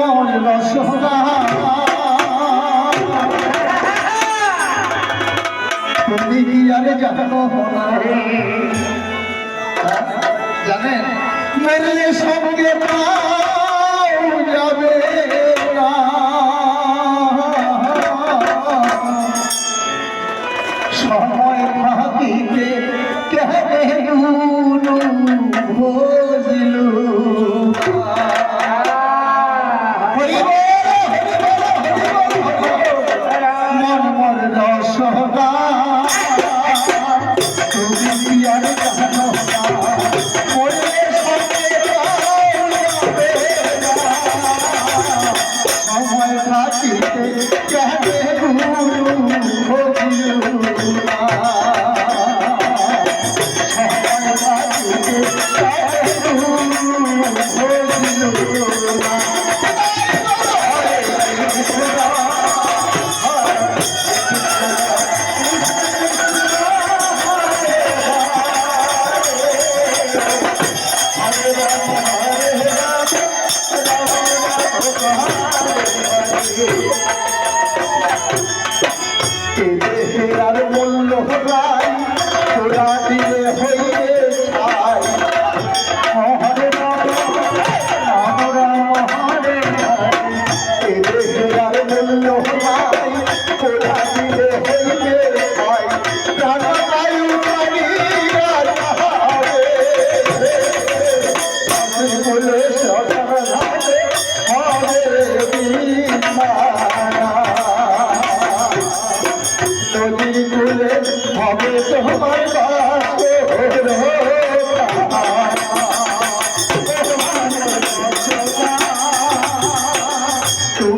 মন রস তুমি কি জানে জানো জানেন? মেরে সঙ্গে পা রসনা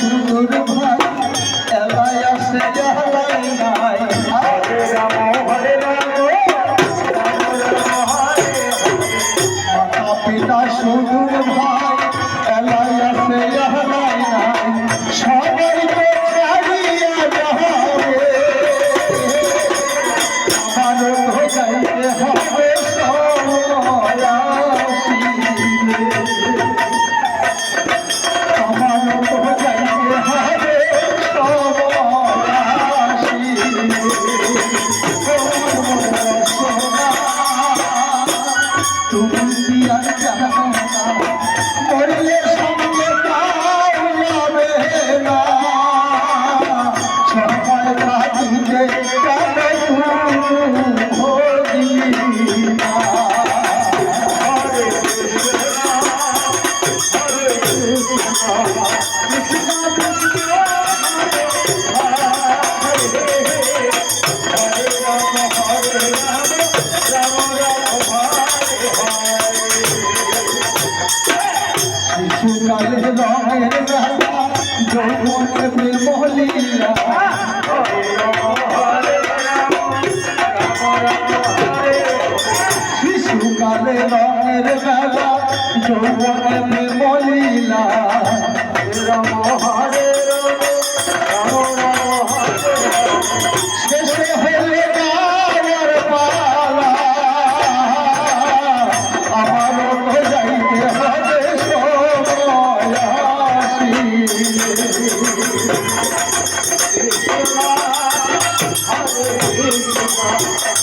শুধুর ভাই এলাই আসে এলাই নাই। মাতা পিতা শুধুর ভাই লালে রঙের রাধা যৌবনের বিমলিয়া শিশুকালে রঙের রাধা যৌবনের Thank you.